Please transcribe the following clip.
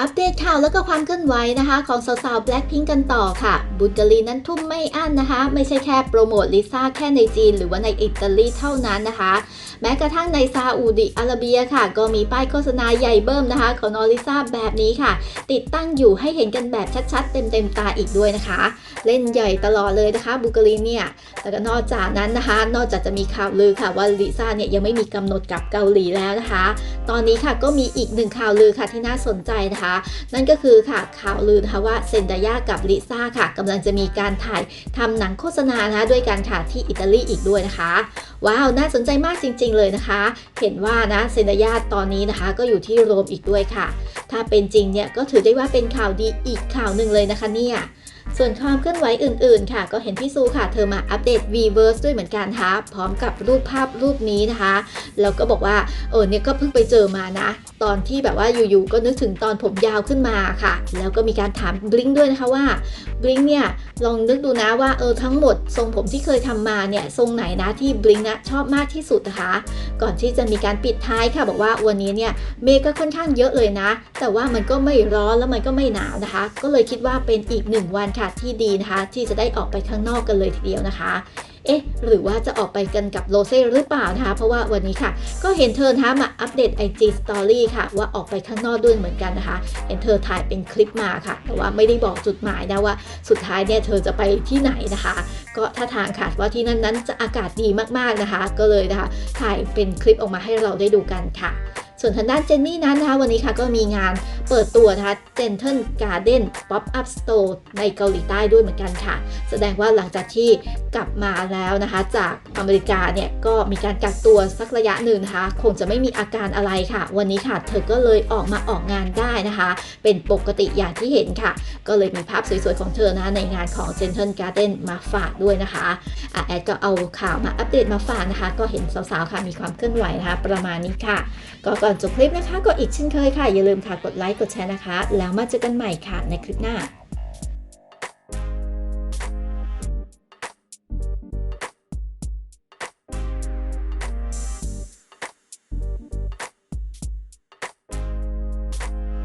อัปเดตข่าวแล้วก็ความเคลื่อนไหวนะคะ ของสาวๆ Blackpink กันต่อค่ะ บุญจลีนั้นทุ่มไม่อั้นนะคะ ไม่ใช่แค่โปรโมทลิซ่าแค่ในจีน หรือว่าในอิตาลีเท่านั้นนะคะ แม้กระทั่งในซาอุดิอาระเบียค่ะ ก็มีป้ายโฆษณาใหญ่เบิ่มนะคะ ของนอลิซ่าแบบนี้ค่ะ ติดตั้งอยู่ให้เห็นกันแบบชัดๆ เต็มๆตาอีกด้วยนะคะ เล่นใหญ่ตลอดเลยนะคะ บุกลีเนี่ยแต่ก็นอกจากนั้นนะคะ นอกจากจะมีข่าวลือค่ะว่าลิซ่าเนี่ยยังไม่มีกำหนดกลับเกาหลีแล้วนะคะ ตอนนี้ค่ะก็มีอีกหนึ่งข่าวลือค่ะที่น่าสนใจนะคะนั่นก็คือค่ะข่าวลือนะคะว่าเซนดายากับลิซ่าค่ะกำลังจะมีการถ่ายทำหนังโฆษณานะคะด้วยกันค่ะที่อิตาลีอีกด้วยนะคะ ว้าว น่าสนใจมากจริง ๆ เลยนะคะ เห็นว่านะเซนดายาตอนนี้นะคะก็อยู่ที่โรมอีกด้วยค่ะ ถ้าเป็นจริงเนี่ยก็ถือได้ว่าเป็นข่าวดีอีกข่าวหนึ่งเลยนะคะเนี่ยส่วนความเคลื่อนไหวอื่นๆ ค่ะ ก็เห็นพี่ซูค่ะ เธอมาอัปเดต Vverse ด้วยเหมือนกันนะคะพร้อมกับรูปภาพรูปนี้นะคะ แล้วก็บอกว่าเออเนี่ยก็เพิ่งไปเจอมานะ ตอนที่แบบว่าอยู่ๆก็นึกถึงตอนผมยาวขึ้นมาค่ะ แล้วก็มีการถามบลิงด้วยนะคะว่าบลิงเนี่ยลองนึกดูนะว่าเออทั้งหมดทรงผมที่เคยทำมาเนี่ยทรงไหนนะที่บลิงนะชอบมากที่สุดนะคะ ก่อนที่จะมีการปิดท้ายค่ะ บอกว่าวันนี้เนี่ยเมฆก็ค่อนข้างเยอะเลยนะ แต่ว่ามันก็ไม่ร้อนแล้วมันก็ไม่หนาวนะคะ ก็เลยคิดว่าเป็นอีกหนึ่งวันค่ะที่ดีนะคะ ที่จะได้ออกไปข้างนอกกันเลยทีเดียวนะคะ เอ๊ะ หรือว่าจะออกไปกันกับโรเซ่หรือเปล่านะคะ เพราะว่าวันนี้ค่ะ ก็เห็นเธอนะคะมาอัปเดต IG Story ค่ะ ว่าออกไปข้างนอกด้วยเหมือนกันนะคะ เห็นเธอถ่ายเป็นคลิปมาค่ะ แต่ว่าไม่ได้บอกจุดหมายนะว่า สุดท้ายเนี่ยเธอจะไปที่ไหนนะคะ ก็ถ้าทางค่ะว่าที่นั่นนั้นจะอากาศดีมากๆนะคะ ก็เลยนะคะ ถ่ายเป็นคลิปออกมาให้เราได้ดูกันค่ะ ส่วนทางด้านเจนนี่นั้นนะคะวันนี้ค่ะก็มีงาน เปิดตัวนะคะ Gentle Garden Pop Up Store ในเกาหลีใต้ด้วยเหมือนกันค่ะ แสดงว่าหลังจากที่กลับมาแล้วนะคะ จากอเมริกาเนี่ยก็มีการกักตัวสักระยะหนึ่งนะคะ คงจะไม่มีอาการอะไรค่ะ วันนี้ค่ะ เธอก็เลยออกมาออกงานได้นะคะ เป็นปกติอย่างที่เห็นค่ะ ก็เลยมีภาพสวยๆของเธอนะในงานของ Gentle Garden มาฝากด้วยนะคะอะแอดก็เอาข่าวมาอัปเดตมาฝากนะคะ ก็เห็นสาวๆค่ะมีความเคลื่อนไหวนะคะ ประมาณนี้ค่ะ ก็ก่อนจบคลิปนะคะก็อีกเช่นเคยค่ะอย่าลืมค่ะกดไลค์กดแชร์นะคะ แล้วมาเจอกันใหม่ค่ะในคลิปหน้า